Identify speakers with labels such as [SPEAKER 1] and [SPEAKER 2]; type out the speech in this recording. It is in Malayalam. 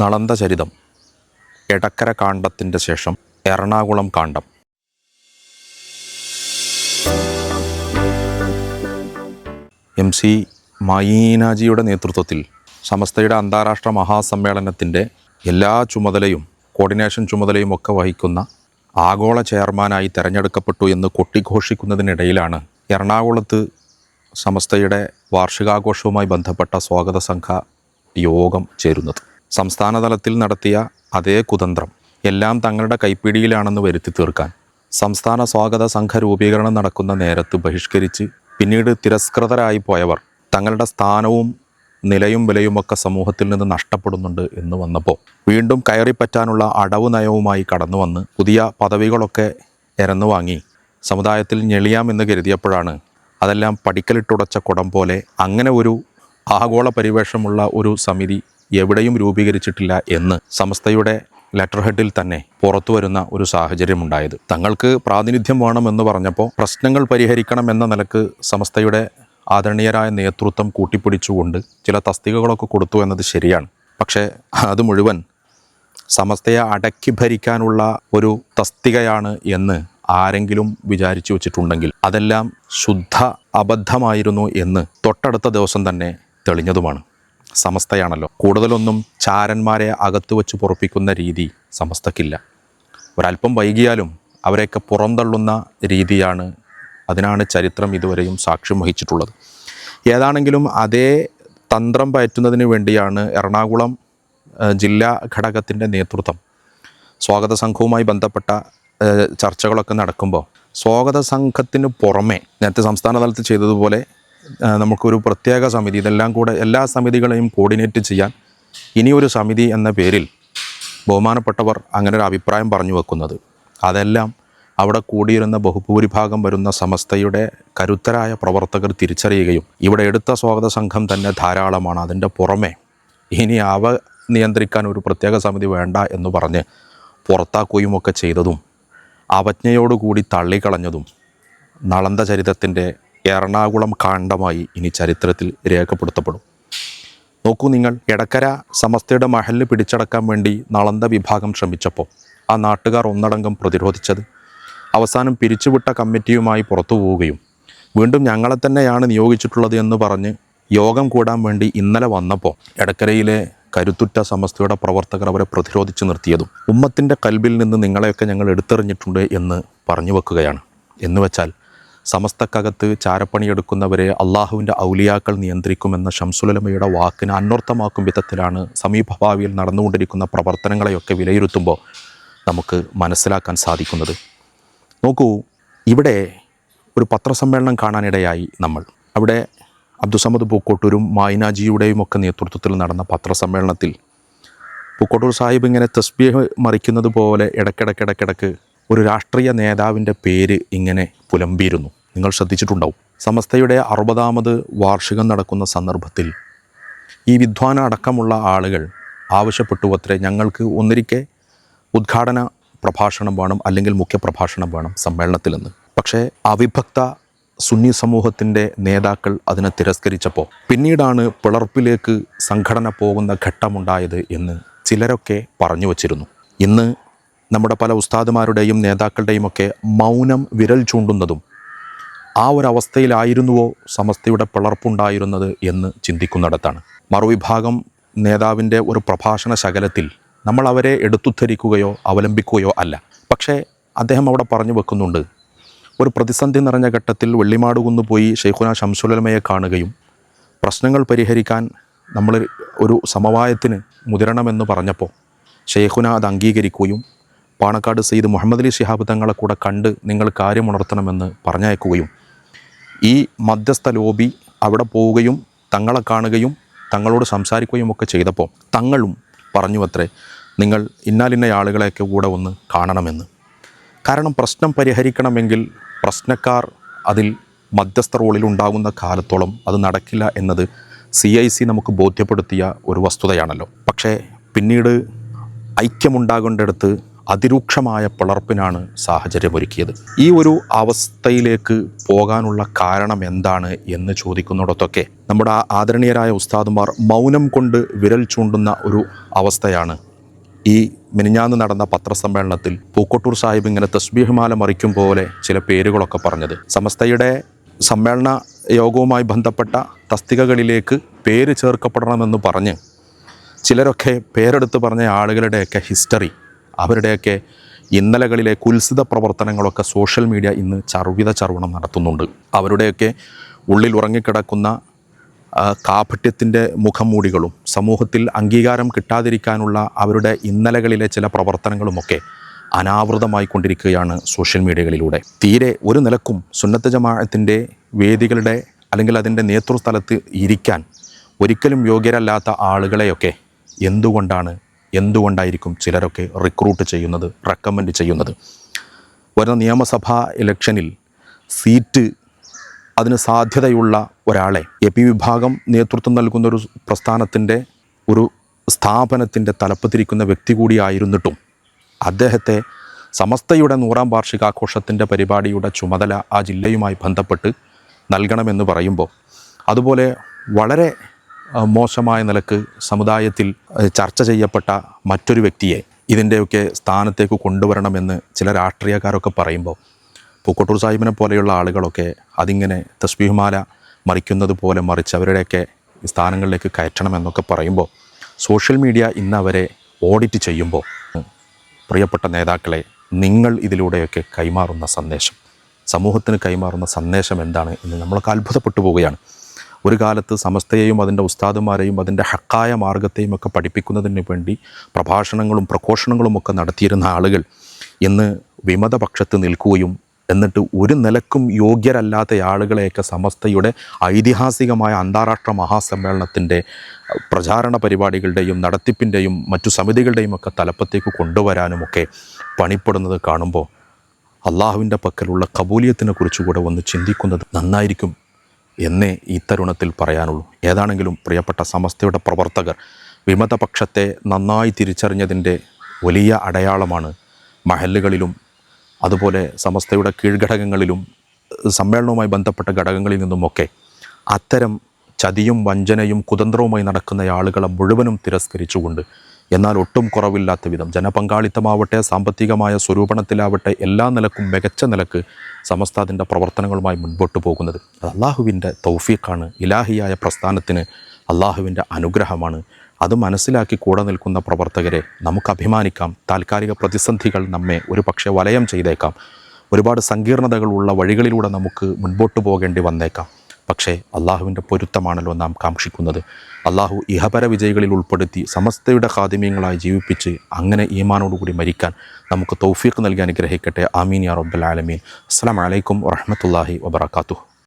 [SPEAKER 1] നളന്ത ചരിതം എടക്കര കാണ്ഡത്തിന്റെ ശേഷം എറണാകുളം കാണ്ഡം. എം സി മയീനാജിയുടെ നേതൃത്വത്തിൽ സമസ്തയുടെ അന്താരാഷ്ട്ര മഹാസമ്മേളനത്തിന്റെ എല്ലാ ചുമതലയും കോർഡിനേഷൻ ചുമതലയും ഒക്കെ വഹിക്കുന്ന ആഗോള ചെയർമാനായി തിരഞ്ഞെടുക്കപ്പെട്ടു എന്ന് കൊട്ടിഘോഷിക്കുന്നതിനിടയിലാണ് എറണാകുളത്ത് സമസ്തയുടെ വാർഷികാഘോഷവുമായി ബന്ധപ്പെട്ട സ്വാഗത സംഘ യോഗം ചേരുന്നത്. സംസ്ഥാന തലത്തിൽ നടത്തിയ അതേ കുതന്ത്രം എല്ലാം തങ്ങളുടെ കൈപ്പിടിയിലാണെന്ന് വരുത്തി തീർക്കാൻ. സംസ്ഥാന സ്വാഗത സംഘ രൂപീകരണം നടക്കുന്ന നേരത്ത് ബഹിഷ്കരിച്ച് പിന്നീട് തിരസ്കൃതരായി പോയവർ തങ്ങളുടെ സ്ഥാനവും നിലയും വിലയുമൊക്കെ സമൂഹത്തിൽ നിന്ന് നഷ്ടപ്പെടുന്നുണ്ട് എന്ന് വന്നപ്പോൾ വീണ്ടും കയറിപ്പറ്റാനുള്ള അടവ് നയവുമായി കടന്നു വന്ന് പുതിയ പദവികളൊക്കെ എരന്നു വാങ്ങി. സമുദായത്തിൽ ഞെളിയാമെന്ന് കരുതിയപ്പോഴാണ് അതെല്ലാം പടിക്കലിട്ടുടച്ച കുടം പോലെ അങ്ങനെ ഒരു ആഗോള പരിവേഷമുള്ള ഒരു സമിതി എവിടെയും രൂപീകരിച്ചിട്ടില്ല എന്ന് സമസ്തയുടെ ലെറ്റർ ഹെഡിൽ തന്നെ പുറത്തു വരുന്ന ഒരു സാഹചര്യമുണ്ടായത്. തങ്ങൾക്ക് പ്രാതിനിധ്യം വേണമെന്ന് പറഞ്ഞപ്പോൾ പ്രശ്നങ്ങൾ പരിഹരിക്കണം എന്ന നിലയ്ക്ക് സമസ്തയുടെ ആദരണീയരായ നേതൃത്വം കൂട്ടിപ്പിടിച്ചുകൊണ്ട് ചില തസ്തികകളൊക്കെ കൊടുത്തു എന്നത് ശരിയാണ്. പക്ഷേ അത് മുഴുവൻ സമസ്തയെ അടക്കി ഭരിക്കാനുള്ള ഒരു തസ്തികയാണ് എന്ന് ആരെങ്കിലും വിചാരിച്ചു വച്ചിട്ടുണ്ടെങ്കിൽ അതെല്ലാം ശുദ്ധ അബദ്ധമായിരുന്നു എന്ന് തൊട്ടടുത്ത ദിവസം തന്നെ തെളിഞ്ഞതുമാണ്. സമസ്തയാണല്ലോ. കൂടുതലൊന്നും ചാരന്മാരെ അകത്തു വച്ച് പൊറപ്പിക്കുന്ന രീതി സമസ്തക്കില്ല. ഒരല്പം വൈകിയാലും അവരെയൊക്കെ പുറന്തള്ളുന്ന രീതിയാണ് അതിനാണ് ചരിത്രം ഇതുവരെയും സാക്ഷ്യം വഹിച്ചിട്ടുള്ളത്. ഏതാണെങ്കിലും അതേ തന്ത്രം പയറ്റുന്നതിന് വേണ്ടിയാണ് എറണാകുളം ജില്ലാ ഘടകത്തിന്റെ നേതൃത്വം. സ്വാഗത സംഘവുമായി ബന്ധപ്പെട്ട ചർച്ചകളൊക്കെ നടക്കുമ്പോൾ സ്വാഗത സംഘത്തിന് പുറമെ നേരത്തെ സംസ്ഥാന തലത്തിൽ ചെയ്തതുപോലെ നമുക്കൊരു പ്രത്യേക സമിതി ഇതെല്ലാം കൂടെ എല്ലാ സമിതികളെയും കോർഡിനേറ്റ് ചെയ്യാൻ ഇനിയൊരു സമിതി എന്ന പേരിൽ ബഹുമാനപ്പെട്ടവർ അങ്ങനെ ഒരു അഭിപ്രായം പറഞ്ഞു വെക്കുന്നത്. അതെല്ലാം അവിടെ കൂടിയിരുന്ന ബഹുഭൂരിഭാഗം വരുന്ന സമസ്തയുടെ കരുത്തരായ പ്രവർത്തകർ തിരിച്ചറിയുകയും ഇവിടെ എടുത്ത സ്വാഗത സംഘം തന്നെ ധാരാളമാണ്. അതിന്റെ പുറമെ ഇനി അവ നിയന്ത്രിക്കാൻ ഒരു പ്രത്യേക സമിതി വേണ്ട എന്ന് പറഞ്ഞ് പുറത്താക്കുകയും ഒക്കെ ചെയ്തതും അവജ്ഞയോടുകൂടി തള്ളിക്കളഞ്ഞതും നളന്ത ചരിത്രത്തിന്റെ എറണാകുളം കാണ്ഡമായി ഇനി ചരിത്രത്തിൽ രേഖപ്പെടുത്തപ്പെടും. നോക്കൂ നിങ്ങൾ എടക്കര സമസ്തയുടെ മഹലിൽ പിടിച്ചടക്കാൻ വേണ്ടി നളന്ത വിഭാഗം ശ്രമിച്ചപ്പോൾ ആ നാട്ടുകാർ ഒന്നടങ്കം പ്രതിരോധിച്ചത്. അവസാനം പിരിച്ചുവിട്ട കമ്മിറ്റിയുമായി പുറത്തു പോവുകയും വീണ്ടും ഞങ്ങളെ തന്നെയാണ് നിയോഗിച്ചിട്ടുള്ളത് എന്ന് പറഞ്ഞ് യോഗം കൂടാൻ വേണ്ടി ഇന്നലെ വന്നപ്പോൾ എടക്കരയിലെ കരുത്തുറ്റ സമസ്തയുടെ പ്രവർത്തകർ അവരെ പ്രതിരോധിച്ചു നിർത്തിയതും ഉമ്മത്തിന്റെ കൽബിൽ നിന്ന് നിങ്ങളെയൊക്കെ ഞങ്ങൾ എടുത്തെറിഞ്ഞിട്ടുണ്ട് എന്ന് പറഞ്ഞു വെക്കുകയാണ്. എന്ന് വെച്ചാൽ സമസ്തക്കകത്ത് ചാരപ്പണിയെടുക്കുന്നവരെ അള്ളാഹുവിന്റെ ഔലിയാക്കൾ നിയന്ത്രിക്കുമെന്ന ഷംസുലമയുടെ വാക്കിന് അന്വർത്ഥമാക്കും വിധത്തിലാണ് സമീപഭാവിയിൽ നടന്നുകൊണ്ടിരിക്കുന്ന പ്രവർത്തനങ്ങളെയൊക്കെ വിലയിരുത്തുമ്പോൾ നമുക്ക് മനസ്സിലാക്കാൻ സാധിക്കുന്നത്. നോക്കൂ ഇവിടെ ഒരു പത്രസമ്മേളനം കാണാനിടയായി നമ്മൾ. അവിടെ അബ്ദുസമദ് പൂക്കോട്ടൂരും മായിനാജിയുടെയും ഒക്കെ നേതൃത്വത്തിൽ നടന്ന പത്രസമ്മേളനത്തിൽ പൂക്കോട്ടൂർ സാഹിബ് ഇങ്ങനെ തസ്ബീഹ് മറിക്കുന്നത് പോലെ ഇടയ്ക്കിടയ്ക്കിടയ്ക്കിടയ്ക്ക് ഒരു രാഷ്ട്രീയ നേതാവിന്റെ പേര് ഇങ്ങനെ പുലമ്പിയിരുന്നു. നിങ്ങൾ ശ്രദ്ധിച്ചിട്ടുണ്ടാവും. സമസ്തയുടെ അറുപതാമത് വാർഷികം നടക്കുന്ന സന്ദർഭത്തിൽ ഈ വിദ്വാന അടക്കമുള്ള ആളുകൾ ആവശ്യപ്പെട്ടു അത്രേ ഞങ്ങൾക്ക് ഒന്നിരിക്കെ ഉദ്ഘാടന പ്രഭാഷണം വേണം അല്ലെങ്കിൽ മുഖ്യപ്രഭാഷണം വേണം സമ്മേളനത്തിൽ നിന്ന് പക്ഷേ അവിഭക്ത സുന്നി സമൂഹത്തിന്റെ നേതാക്കൾ അതിനെ തിരസ്കരിച്ചപ്പോൾ പിന്നീടാണ് പിളർപ്പിലേക്ക് സംഘടന പോകുന്ന ഘട്ടമുണ്ടായത് എന്ന് ചിലരൊക്കെ പറഞ്ഞു വച്ചിരുന്നു. ഇന്ന് നമ്മുടെ പല ഉസ്താദുമാരുടെയും നേതാക്കളുടെയും ഒക്കെ മൗനം വിരൽ ചൂണ്ടുന്നതും ആ ഒരു അവസ്ഥയിലായിരുന്നുവോ സമസ്തയുടെ പിളർപ്പുണ്ടായിരുന്നത് എന്ന് ചിന്തിക്കുന്നിടത്താണ്. മറുവിഭാഗം നേതാവിന്റെ ഒരു പ്രഭാഷണ ശകലത്തിൽ നമ്മൾ അവരെ എടുത്തുദ്ധരിക്കുകയോ അവലംബിക്കുകയോ അല്ല. പക്ഷേ അദ്ദേഹം അവിടെ പറഞ്ഞു വെക്കുന്നുണ്ട് ഒരു പ്രതിസന്ധി നിറഞ്ഞ ഘട്ടത്തിൽ വെള്ളിമാടുകുന്നു പോയി ഷെയ്ഖുന ഷംസുലമയെ കാണുകയും പ്രശ്നങ്ങൾ പരിഹരിക്കാൻ നമ്മൾ ഒരു സമവായത്തിന് മുതിരണമെന്ന് പറഞ്ഞപ്പോൾ ഷെയ്ഖുന അത് അംഗീകരിക്കുകയും പാണക്കാട് സെയ്ദ് മുഹമ്മദ് അലി ശിഹാബ് തങ്ങളെ കൂടെ കണ്ട് നിങ്ങൾ കാര്യമുണർത്തണമെന്ന് പറഞ്ഞയക്കുകയും ഈ മധ്യസ്ഥ ലോബി അവിടെ പോവുകയും തങ്ങളെ കാണുകയും തങ്ങളോട് സംസാരിക്കുകയും ഒക്കെ ചെയ്തപ്പോൾ തങ്ങളും പറഞ്ഞു അത്രേ നിങ്ങൾ ഇന്നാലിന്ന ആളുകളെയൊക്കെ കൂടെ ഒന്ന് കാണണമെന്ന്. കാരണം പ്രശ്നം പരിഹരിക്കണമെങ്കിൽ പ്രശ്നക്കാർ അതിൽ മധ്യസ്ഥ റോളിൽ ഉണ്ടാകുന്ന കാലത്തോളം അത് നടക്കില്ല എന്നത് സി ഐ സി നമുക്ക് ബോധ്യപ്പെടുത്തിയ ഒരു വസ്തുതയാണല്ലോ. പക്ഷേ പിന്നീട് ഐക്യമുണ്ടാകേണ്ടടുത്ത് അതിരൂക്ഷമായ പിളർപ്പിനാണ് സാഹചര്യമൊരുക്കിയത്. ഈ ഒരു അവസ്ഥയിലേക്ക് പോകാനുള്ള കാരണം എന്താണ് എന്ന് ചോദിക്കുന്നിടത്തൊക്കെ നമ്മുടെ ആദരണീയരായ ഉസ്താദുമാർ മൗനം കൊണ്ട് വിരൽ ചൂണ്ടുന്ന ഒരു അവസ്ഥയാണ് ഈ മിനിഞ്ഞാന്ന് നടന്ന പത്രസമ്മേളനത്തിൽ പൂക്കോട്ടൂർ സാഹിബ് ഇങ്ങനെ തസ്ബീഹ്മാല മറിക്കും പോലെ ചില പേരുകളൊക്കെ പറഞ്ഞത്. സമസ്തയുടെ സമ്മേളന യോഗവുമായി ബന്ധപ്പെട്ട തസ്തികകളിലേക്ക് പേര് ചേർക്കപ്പെടണമെന്ന് പറഞ്ഞ് ചിലരൊക്കെ പേരെടുത്ത് പറഞ്ഞ ആളുകളുടെയൊക്കെ ഹിസ്റ്ററി അവരുടെയൊക്കെ ഇന്നലകളിലെ കുൽസിത പ്രവർത്തനങ്ങളൊക്കെ സോഷ്യൽ മീഡിയ ഇന്ന് ചർവിത ചർവണം നടത്തുന്നുണ്ട്. അവരുടെയൊക്കെ ഉള്ളിൽ ഉറങ്ങിക്കിടക്കുന്ന ആ, കാപട്യത്തിന്റെ മുഖംമൂടികളും സമൂഹത്തിൽ അംഗീകാരം കിട്ടാതിരിക്കാനുള്ള അവരുടെ ഇന്നലകളിലെ ചില പ്രവർത്തനങ്ങളുമൊക്കെ അനാവൃതമായി കൊണ്ടിരിക്കുകയാണ് സോഷ്യൽ മീഡിയകളിലൂടെ. തീരെ ഒരു നിലക്കും സുന്നത്ത ജമാഅത്തിന്റെ വേദികളുടെ അല്ലെങ്കിൽ അതിന്റെ നേതൃസ്ഥലത്ത് ഇരിക്കാൻ ഒരിക്കലും യോഗ്യരല്ലാത്ത ആളുകളെയൊക്കെ എന്തുകൊണ്ടാണ് എന്തുകൊണ്ടായിരിക്കും ചിലരൊക്കെ റിക്രൂട്ട് ചെയ്യുന്നത് റെക്കമെൻഡ് ചെയ്യുന്നത്? വരുന്ന നിയമസഭാ ഇലക്ഷനിൽ സീറ്റ് അതിന് സാധ്യതയുള്ള ഒരാളെ എ പി വിഭാഗം നേതൃത്വം നൽകുന്ന ഒരു പ്രസ്ഥാനത്തിന്റെ ഒരു സ്ഥാപനത്തിന്റെ തലപ്പത്തിരിക്കുന്ന വ്യക്തി കൂടിയായിരുന്നിട്ടും അദ്ദേഹത്തെ സമസ്തയുടെ നൂറാം വാർഷികാഘോഷത്തിന്റെ പരിപാടിയുടെ ചുമതല ആ ജില്ലയുമായി ബന്ധപ്പെട്ട് നൽകണമെന്ന് പറയുമ്പോൾ അതുപോലെ വളരെ മോശമായ നിലയ്ക്ക് സമുദായത്തിൽ ചർച്ച ചെയ്യപ്പെട്ട മറ്റൊരു വ്യക്തിയെ ഇതിന്റെയൊക്കെ സ്ഥാനത്തേക്ക് കൊണ്ടുവരണമെന്ന് ചില രാഷ്ട്രീയക്കാരൊക്കെ പറയുമ്പോൾ പൂക്കോട്ടൂർ സാഹിബിനെ പോലെയുള്ള ആളുകളൊക്കെ അതിങ്ങനെ തസ്ബീഹ്മാല മറിക്കുന്നത് പോലെ മറിച്ച് അവരുടെയൊക്കെ സ്ഥാനങ്ങളിലേക്ക് കയറ്റണമെന്നൊക്കെ പറയുമ്പോൾ സോഷ്യൽ മീഡിയ ഇന്ന് അവരെ ഓഡിറ്റ് ചെയ്യുമ്പോൾ പ്രിയപ്പെട്ട നേതാക്കളെ നിങ്ങൾ ഇതിലൂടെയൊക്കെ കൈമാറുന്ന സന്ദേശം സമൂഹത്തിന് കൈമാറുന്ന സന്ദേശം എന്താണ് എന്ന് നമ്മളൊക്കെ അത്ഭുതപ്പെട്ടു പോവുകയാണ്. ഒരു കാലത്ത് സമസ്തയെയും അതിന്റെ ഉസ്താദുമാരെയും അതിന്റെ ഹക്കായ മാർഗത്തെയും ഒക്കെ പഠിപ്പിക്കുന്നതിന് വേണ്ടി പ്രഭാഷണങ്ങളും പ്രഘോഷണങ്ങളും ഒക്കെ നടത്തിയിരുന്ന ആളുകൾ ഇന്ന് വിമതപക്ഷത്ത് നിൽക്കുകയും എന്നിട്ട് ഒരു നിലക്കും യോഗ്യരല്ലാത്ത ആളുകളെയൊക്കെ സമസ്തയുടെ ഐതിഹാസികമായ അന്താരാഷ്ട്ര മഹാസമ്മേളനത്തിന്റെ പ്രചാരണ പരിപാടികളുടെയും നടത്തിപ്പിന്റെയും മറ്റു സമിതികളുടെയും ഒക്കെ തലപ്പത്തേക്ക് കൊണ്ടുവരാനുമൊക്കെ പണിപ്പെടുന്നത് കാണുമ്പോൾ അള്ളാഹുവിന്റെ പക്കലുള്ള കബൂലിയത്തിനെ കുറിച്ചുകൂടെ ഒന്ന് ചിന്തിക്കുന്നത് നന്നായിരിക്കും. എന്നേ ഈ തരുണത്തിൽ പറയാനുള്ളൂ. ഏതാണെങ്കിലും പ്രിയപ്പെട്ട സമസ്തയുടെ പ്രവർത്തകർ വിമതപക്ഷത്തെ നന്നായി തിരിച്ചറിഞ്ഞതിന്റെ വലിയ അടയാളമാണ് മഹല്ലുകളിലും അതുപോലെ സമസ്തയുടെ കീഴ്ഘടകങ്ങളിലും സമ്മേളനവുമായി ബന്ധപ്പെട്ട ഘടകങ്ങളിൽ നിന്നുമൊക്കെ അത്തരം ചതിയും വഞ്ചനയും കുതന്ത്രവുമായി നടക്കുന്ന ആളുകളെ മുഴുവനും തിരസ്കരിച്ചുകൊണ്ട് എന്നാൽ ഒട്ടും കുറവില്ലാത്ത വിധം ജനപങ്കാളിത്തമാവട്ടെ സാമ്പത്തികമായ സ്വരൂപണത്തിലാവട്ടെ എല്ലാ നിലക്കും മികച്ച നിലയ്ക്ക് സമസ്ത അതിന്റെ പ്രവർത്തനങ്ങളുമായി മുൻപോട്ട് പോകുന്നത്. അള്ളാഹുവിന്റെ തൗഫീഖാണ് ഇലാഹിയായ പ്രസ്ഥാനത്തിന് അള്ളാഹുവിന്റെ അനുഗ്രഹമാണ്. അത് മനസ്സിലാക്കി കൂടെ നിൽക്കുന്ന പ്രവർത്തകരെ നമുക്ക് അഭിമാനിക്കാം. താൽക്കാലിക പ്രതിസന്ധികൾ നമ്മെ ഒരു പക്ഷേ വലയം ചെയ്തേക്കാം. ഒരുപാട് സങ്കീർണതകളുള്ള വഴികളിലൂടെ നമുക്ക് മുൻപോട്ട് പോകേണ്ടി വന്നേക്കാം. പക്ഷേ അള്ളാഹുവിന്റെ പൊരുത്തമാണല്ലോ നാം കാക്ഷിക്കുന്നത്. അള്ളാഹു ഇഹപര വിജയികളിൽ ഉൾപ്പെടുത്തി സമസ്തയുടെ ഖാദിമ്യങ്ങളായി ജീവിപ്പിച്ച് അങ്ങനെ ഈമാനോടുകൂടി മരിക്കാൻ നമുക്ക് തൗഫീഖ് നൽകി അനുഗ്രഹിക്കട്ടെ. ആമീൻ യാ റബ്ബൽ ആലമീൻ. അസ്സാം വലൈക്കും വറഹമത്തല്ലാഹി വബർക്കാത്തു